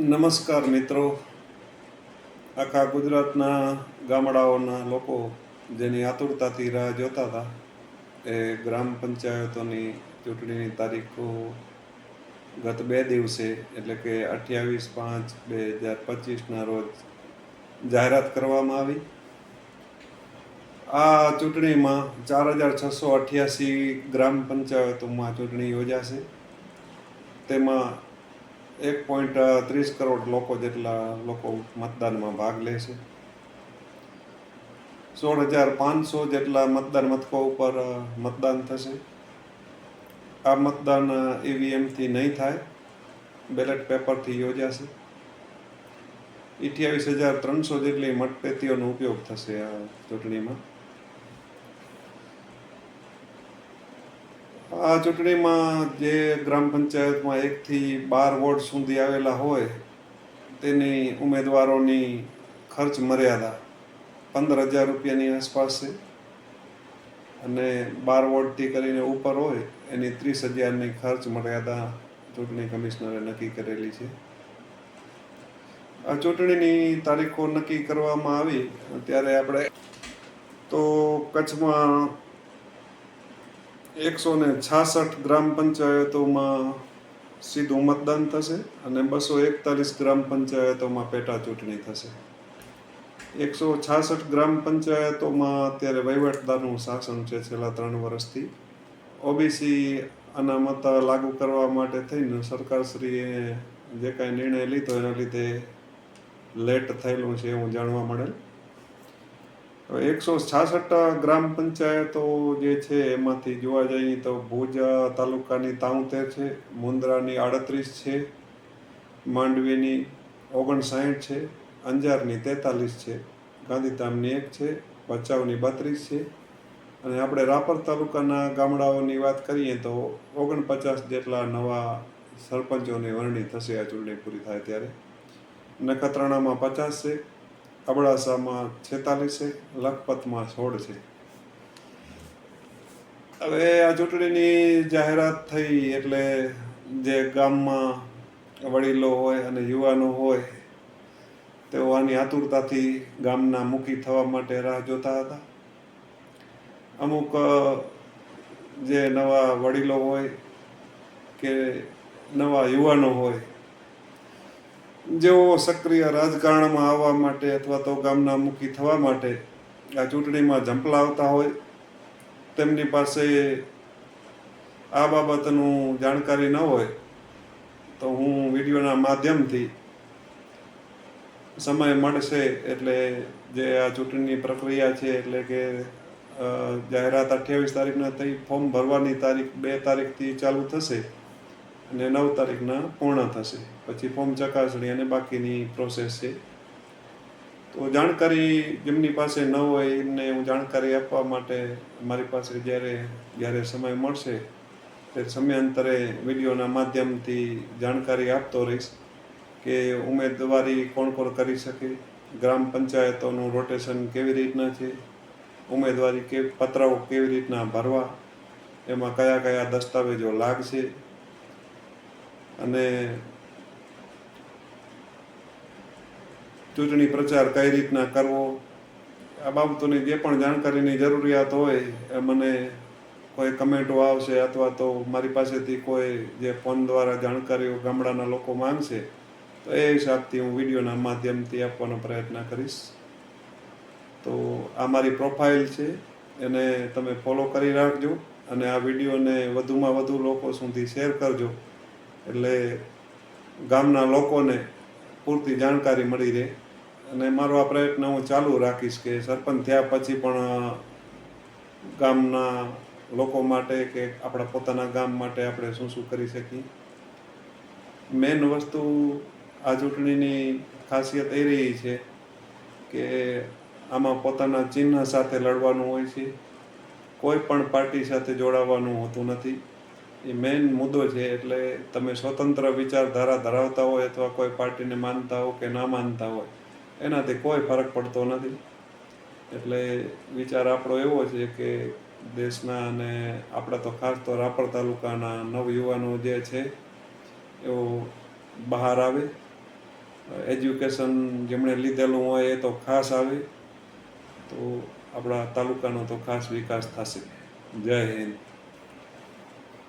નમસ્કાર મિત્રો. આખા ગુજરાતના ગામડાઓના લોકો જેની આતુરતાથી રાહ જોતા હતા, એ ગ્રામ પંચાયતોની ચૂંટણીની તારીખો ગત બે દિવસે, એટલે કે અઠ્યાવીસ પાંચ બે હજાર પચીસના રોજ જાહેરાત કરવામાં આવી. આ ચૂંટણીમાં ચાર હજાર છસો અઠ્યાસી ગ્રામ પંચાયતોમાં ચૂંટણી યોજાશે. તેમાં એક પોઈન્ટ ત્રીસ કરોડ લોકો જેટલા લોકો મતદાનમાં ભાગ લેશે સોળ હજાર પાંચસો જેટલા મતદાન મથકો ઉપર મતદાન થશે. આ મતદાન ઈવીએમથી નહીં થાય. બેલેટ પેપરથી યોજાશે. અઠ્યાવીસ હજાર ત્રણસો જેટલી મતપેટીઓનો ઉપયોગ થશે આ ચૂંટણીમાં. આ ચૂંટણીમાં જે ગ્રામ પંચાયતમાં એકથી બાર વોર્ડ સુધી આવેલા હોય, તેની ઉમેદવારોની ખર્ચ મર્યાદા પંદર હજાર રૂપિયાની આસપાસ છે. અને બાર વોર્ડથી કરીને ઉપર હોય, એની ત્રીસ હજારની ખર્ચ મર્યાદા ચૂંટણી કમિશનરે નક્કી કરેલી છે. આ ચૂંટણીની તારીખો નક્કી કરવામાં આવી, ત્યારે આપણે તો કચ્છમાં એકસો ને છાસઠ ગ્રામ પંચાયતોમાં સીધું મતદાન થશે અને બસો એકતાલીસ ગ્રામ પંચાયતોમાં પેટા ચૂંટણી થશે. એકસો છાસઠ ગ્રામ પંચાયતોમાં અત્યારે વહીવટદારનું શાસન છે છેલ્લા ત્રણ વર્ષથી. ઓબીસી અનામત લાગુ કરવા માટે થઈને સરકારશ્રીએ જે કાંઈ નિર્ણય લીધો એના લીધે લેટ થયેલું છે એવું જાણવા મળેલ. એકસો છાસઠ ગ્રામ પંચાયતો જે છે એમાંથી જોવા જઈએ તો ભુજ તાલુકાની તાઉતેર છે મુન્દ્રાની આડત્રીસ છે, માંડવીની ઓગણસાઠ છે, અંજારની તેતાલીસ છે, ગાંધીધામની એક છે, ભચાઉની બત્રીસ છે. અને આપણે રાપર તાલુકાના ગામડાઓની વાત કરીએ તો ઓગણપચાસ જેટલા નવા સરપંચોની વરણી થશે, આ ચૂંટણી પૂરી થાય ત્યારે. નખત્રાણામાં પચાસ છે અબડાસામાં છેતાલીસ છે, લખપતમાં સોળ છે. હવે આ ચૂંટણીની જાહેરાત થઈ એટલે જે ગામમાં વડીલો હોય અને યુવાનો હોય, તેઓ આની આતુરતાથી ગામના મુખી થવા માટે રાહ જોતા હતા. અમુક જે નવા વડીલો હોય કે નવા યુવાનો હોય જેઓ સક્રિય રાજકારણમાં આવવા માટે અથવા તો ગામના મુખી થવા માટે આ ચૂંટણીમાં ઝંપલાવતા હોય, તેમની પાસે આ બાબતનું જાણકારી ન હોય, તો હું વિડીયોના માધ્યમથી સમય મળશે એટલે જે આ ચૂંટણીની પ્રક્રિયા છે એટલે કે જાહેરાત અઠ્યાવીસ તારીખના થઈ, ફોર્મ ભરવાની તારીખ બે તારીખથી ચાલુ થશે. અને નવ તારીખના પૂર્ણ થશે. પછી ફોર્મ ચકાસણી અને બાકીની પ્રોસેસ છે. તો જાણકારી જેમની પાસે ન હોય એમને હું જાણકારી આપવા માટે મારી પાસે જ્યારે જ્યારે સમય મળશે તે સમયાંતરે વિડીયોના માધ્યમથી જાણકારી આપતો રહીશ કે ઉમેદવારી કોણ કોણ કરી શકે, ગ્રામ પંચાયતોનું રોટેશન કેવી રીતના છે, ઉમેદવારી કે, પત્રાઓ કેવી રીતના ભરવા, એમાં કયા કયા દસ્તાવેજો લાગશે અને ચૂંટણી પ્રચાર કઈ રીતના કરવો, આ બાબતોની જે પણ જાણકારીની જરૂરિયાત હોય, એ મને કોઈ કમેન્ટો આવશે અથવા તો મારી પાસેથી કોઈ જે ફોન દ્વારા જાણકારીઓ ગામડાના લોકો માંગશે, તો એ હિસાબથી હું વિડીયોના માધ્યમથી આપવાનો પ્રયત્ન કરીશ. તો આ મારી પ્રોફાઇલ છે, એને તમે ફોલો કરી રાખજો અને આ વિડીયોને વધુમાં વધુ લોકો સુધી શેર કરજો. એટલે ગામના લોકોને પૂરતી જાણકારી મળી રહે. અને મારો આ પ્રયત્ન હું ચાલુ રાખીશ કે સરપંચ થયા પછી પણ ગામના લોકો માટે કે આપણા પોતાના ગામ માટે આપણે શું શું કરી શકીએ. મેન વસ્તુ આ ચૂંટણીની ખાસિયત એ રહી છે કે આમાં પોતાના ચિહ્ન સાથે લડવાનું હોય છે. કોઈ પણ પાર્ટી સાથે જોડાવાનું હોતું નથી. એ મેઇન મુદ્દો છે એટલે તમે સ્વતંત્ર વિચારધારા ધરાવતા હોય અથવા કોઈ પાર્ટીને માનતા હો કે ના માનતા હોય, એનાથી કોઈ ફરક પડતો નથી. એટલે વિચાર આપણો એવો છે કે દેશના અને આપણા તો ખાસ તો રાપર તાલુકાના નવયુવાનો જે છે એવો બહાર આવે. એજ્યુકેશન જેમણે લીધેલું હોય એ તો ખાસ આવે. તો આપણા તાલુકાનો તો ખાસ વિકાસ થશે. જય હિન્દ.